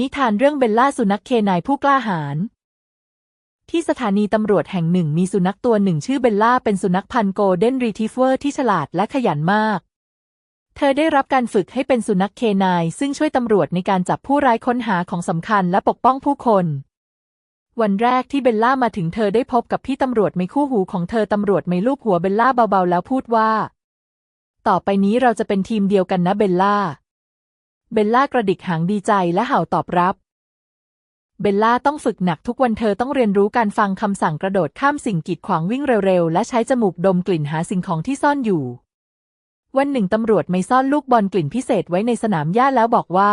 นิทานเรื่องเบลล่าสุนัขเคนายผู้กล้าหาญที่สถานีตำรวจแห่งหนึ่งมีสุนัขตัวหนึ่งชื่อเบลล่าเป็นสุนัขพันธุ์โกลเด้นรีทรีฟเวอร์ที่ฉลาดและขยันมาก เธอได้รับการฝึกให้เป็นสุนัขเคนายซึ่งช่วยตำรวจในการจับผู้ร้ายค้นหาของสำคัญและปกป้องผู้คน วันแรกที่เบลล่ามาถึงเธอได้พบกับพี่ตำรวจไม่คู่หูของเธอตำรวจไม่ลูบหัวเบลล่าเบาๆแล้วพูดว่า ต่อไปนี้เราจะเป็นทีมเดียวกันนะเบลล่า เบลล่ากระดิกหางดีใจและเห่าตอบรับ เบลล่าต้องฝึกหนักทุกวันเธอต้องเรียนรู้การฟังคำสั่งกระโดดข้ามสิ่งกีดขวางวิ่งเร็วๆ และใช้จมูกดมกลิ่นหาสิ่งของที่ซ่อนอยู่ วันหนึ่งตำรวจไม่ซ่อนลูกบอลกลิ่นพิเศษไว้ในสนามหญ้าแล้วบอกว่า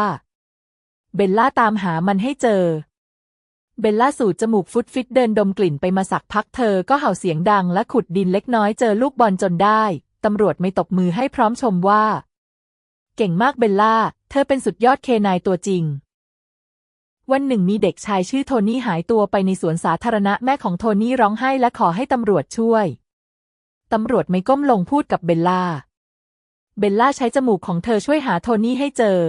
เบลล่าตามหามันให้เจอ เบลล่าสูดจมูกฟุตฟิตเดินดมกลิ่นไปมาสักพักเธอก็เห่าเสียงดังและขุดดินเล็กน้อยเจอลูกบอลจนได้ตำรวจไม่ตบมือให้พร้อมชมว่า เก่งมากเบลล่า ธอเป็นสุดยอดเคนายตัวจริง วันหนึ่งมีเด็กชายชื่อโทนี่หายตัวไปในสวนสาธารณะแม่ของโทนี่ร้องไห้และขอให้ตำรวจช่วย ตำรวจไม่ก้มลงพูดกับเบลล่า เบลล่าใช้จมูกของเธอช่วยหาโทนี่ให้เจอ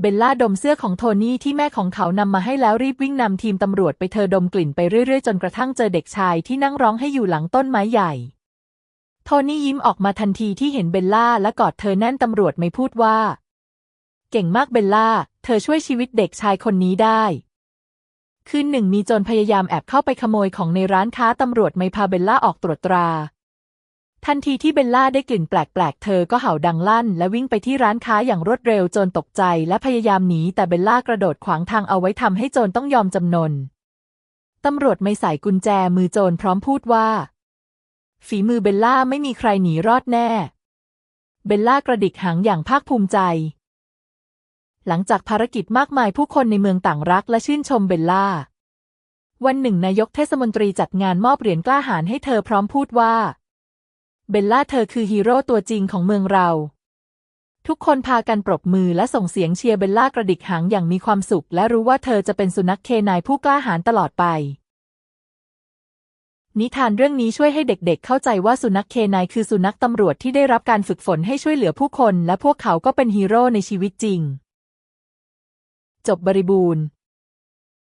เบลล่าดมเสื้อของโทนี่ที่แม่ของเขานำมาให้แล้วรีบวิ่งนำทีมตำรวจไปเธอดมกลิ่นไปเรื่อยๆ จนกระทั่งเจอเด็กชายที่นั่งร้องให้อยู่หลังต้นไม้ใหญ่โทนี่ยิ้มออกมาทันทีที่เห็นเบลล่าและกอดเธอแน่นตำรวจไม่พูดว่า เก่งมากเบลล่า เธอช่วยชีวิตเด็กชายคนนี้ได้ คืนหนึ่งมีโจรพยายามแอบเข้าไปขโมยของในร้านค้าตำรวจไม่พาเบลล่าออกตรวจตรา ทันทีที่เบลล่าได้กลิ่นแปลกๆ เธอก็เห่าดังลั่น และวิ่งไปที่ร้านค้าอย่างรวดเร็วโจรตกใจและพยายามหนีแต่เบลล่ากระโดดขวางทางเอาไว้ทำให้โจรต้องยอมจำนนตำรวจไม่ใส่กุญแจมือโจรพร้อมพูดว่า ฝีมือเบลล่าไม่มีใครหนีรอดแน่ เบลล่ากระดิกหางอย่างภาคภูมิใจ หลังจากภารกิจมากมายผู้คนในเมืองต่างรักและชื่นชมเบลล่า วันหนึ่งนายกเทศมนตรีจัดงานมอบเหรียญกล้าหาญให้เธอพร้อมพูดว่า เบลล่าเธอคือฮีโร่ตัวจริงของเมืองเรา ทุกคนพากันปรบมือและส่งเสียงเชียร์เบลล่ากระดิกหางอย่างมีความสุข และรู้ว่าเธอจะเป็นสุนัขเคนายผู้กล้าหาญตลอดไป นิทานเรื่องนี้ช่วยให้เด็กๆเข้าใจว่าสุนัขเคนายคือสุนัขตำรวจที่ได้รับการฝึกฝนให้ช่วยเหลือผู้คน และพวกเขาก็เป็นฮีโร่ในชีวิตจริง จบบริบูรณ์